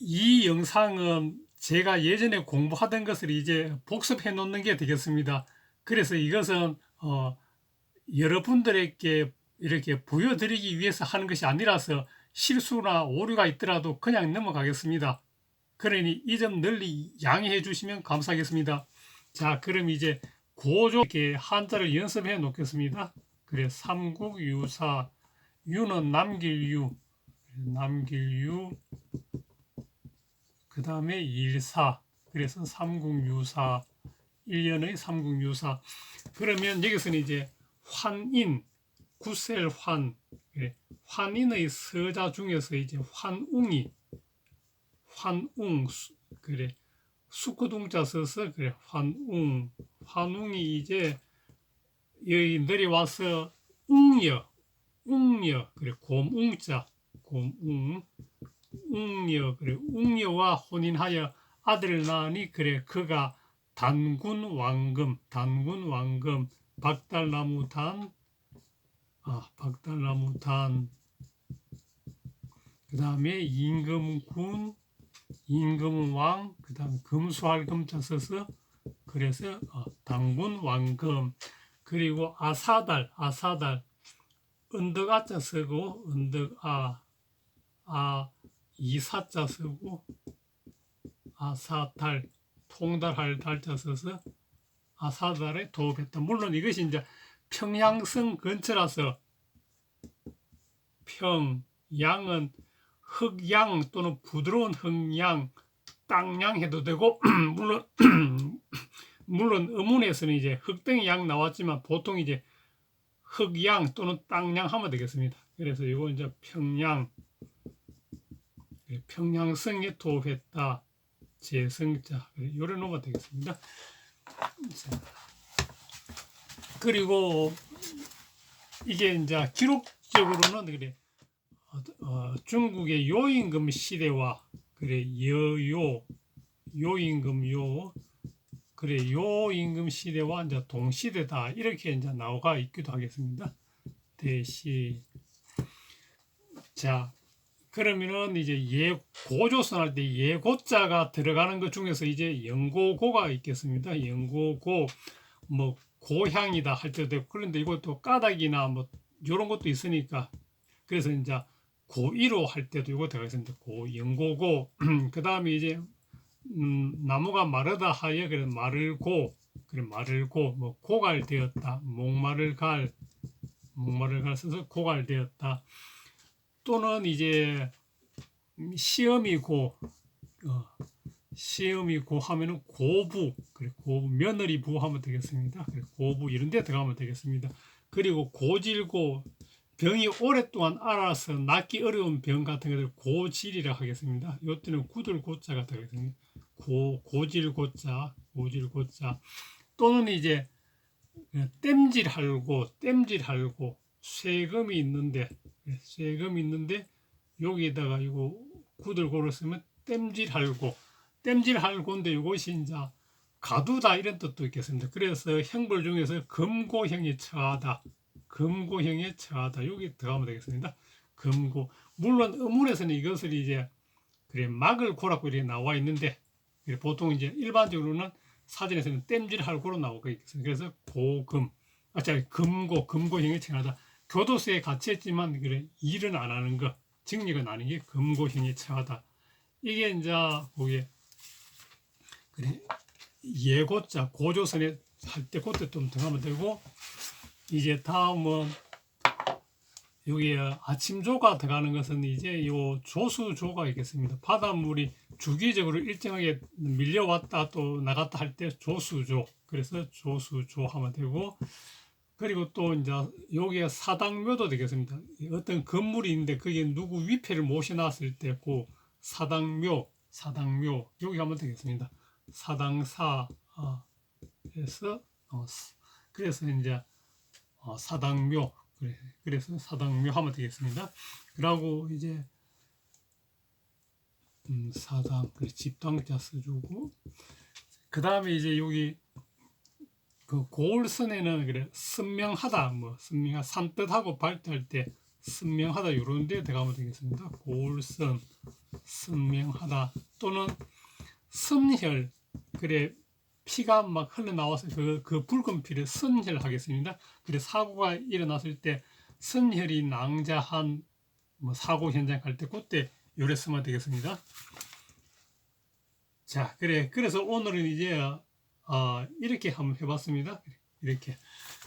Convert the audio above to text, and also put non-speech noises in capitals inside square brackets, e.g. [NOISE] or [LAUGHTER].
이 영상은 제가 예전에 공부하던 것을 이제 복습해 놓는 게 되겠습니다. 그래서 이것은 어, 여러분들에게 이렇게 보여드리기 위해서 하는 것이 아니라서 실수나 오류가 있더라도 그냥 넘어가겠습니다. 그러니 이 점 널리 양해해 주시면 감사하겠습니다. 자, 그럼 이제 고조 이렇게 한자를 연습해 놓겠습니다. 그래, 삼국유사 유는 남길 유, 남길 유, 그 다음에 일사, 그래서 삼국유사, 1년의 삼국유사. 그러면 여기서는 이제 환인, 구셀환, 그래, 환인의 서자 중에서 이제 환웅이, 환웅, 수- 그래, 수구동자 써서 그래, 환웅, 환웅이 이제 여기 내려와서 웅여, 웅여, 그래, 곰웅자, 곰웅, 웅여, 그래, 웅여와 혼인하여 아들을 낳으니 그래, 그가 단군 왕금, 단군 왕금, 박달나무 단, 아, 박달나무 단, 그 다음에 임금군, 임금왕, 그 다음 금수할 금자 써서 그래서 어, 당군 왕금, 그리고 아사달, 아사달, 언덕 아자 쓰고 언덕 아, 아 이사자 쓰고 아사달, 통달할 달자 써서 아사달에 도읍했다. 물론 이것이 이제 평양성 근처라서 평양은 흑양 또는 부드러운 흑양, 땅양 해도 되고 [CLEARS THROAT] 물론 [CLEARS THROAT] 물론 의문에서는 이제 흑땡이 양 나왔지만 보통 이제 흑양 또는 땅양 하면 되겠습니다. 그래서 이거 이제 평양 예, 평양성에 도읍했다 재성자 요래 놓으면 되겠습니다. 자, 그리고 이게 이제 기록적으로는 그래 어, 어, 중국의 요임금 시대와 그래 여요 요임금 요 그래 요임금 시대와 이제 동시대다 이렇게 이제 나오가 있기도 하겠습니다. 대시 자 그러면은 이제 예 고조선 할 때 예고자가 들어가는 것 중에서 이제 영고고가 있겠습니다. 영고고. 뭐 고향이다 할 때도 있고 그런데 이것도 까닭이나 뭐 이런 것도 있으니까 그래서 이제 고의로 할 때도 이거 들어가겠습니다. 고 영고고. [CLEARS THROAT] 그 다음에 이제 음, 나무가 마르다 하여 그래 마르고. 그래 마르고. 뭐 고갈되었다. 목마를 갈. 목마를 갈 써서 고갈되었다 또는 이제 시험이고 어, 시험이고 하면은 고부 그래 고부 며느리 부 하면 되겠습니다. 고부 이런 데 들어가면 되겠습니다. 그리고 고질고 병이 오랫동안 알아서 낫기 어려운 병 같은 것을 고질이라 하겠습니다. 이때는 구들 고자가 되겠습니다. 고 고질 고자 고질 고자 또는 이제 땜질 할고 땜질 할고 쇠금이 있는데 쇠금이 있는데 여기에다가 이거 구들 쓰면 땜질 할고 땜질 할고인데 이것이 이제 가두다 이런 뜻도 있겠습니다. 그래서 형벌 중에서 금고형이 처하다. 금고형에 처하다. 여기 들어가면 되겠습니다. 금고. 물론 의문에서는 이것을 이제 그래 막을 고라고 이렇게 나와 있는데 보통 이제 일반적으로는 사전에서는 땜질할 고로 나오고 있습니다. 그래서 고금, 아, 자 금고, 금고형에 처하다. 교도소에 했지만 그래 일은 안 하는 거, 직력은 아닌 게 금고형에 처하다. 이게 이제 거기에 그래 예고자 고조선에 할 때 그때 좀 들어가면 되고 이제 다음은 여기 아침조가 들어가는 것은 이제 요 조수조가 있겠습니다. 바닷물이 주기적으로 일정하게 밀려왔다 또 나갔다 할 때 조수조. 그래서 조수조 하면 되고 그리고 또 이제 여기에 사당묘도 되겠습니다. 어떤 건물이 있는데 거기에 누구 위패를 모셔놨을 때그 사당묘, 사당묘 여기 하면 되겠습니다. 사당사 어, 그래서 이제 어, 사당묘 그래, 그래서 사당묘 하면 되겠습니다. 그러고 이제 음, 사당 그래, 집당자 써주고 그 다음에 이제 여기 그 고을선에는 그래 선명하다 뭐 선명한 산뜻하고 밝다 할때 선명하다 요런 데 들어가면 되겠습니다. 골선 선명하다 또는 선혈 그래 피가 막 흘러나와서 그, 그 붉은 피를 선혈 하겠습니다. 그래 사고가 일어났을 때 선혈이 낭자한 뭐 사고 현장 갈 때 그때 요래 쓰면 되겠습니다. 자, 그래. 그래서 오늘은 이제 어, 이렇게 한번 해봤습니다. 이렇게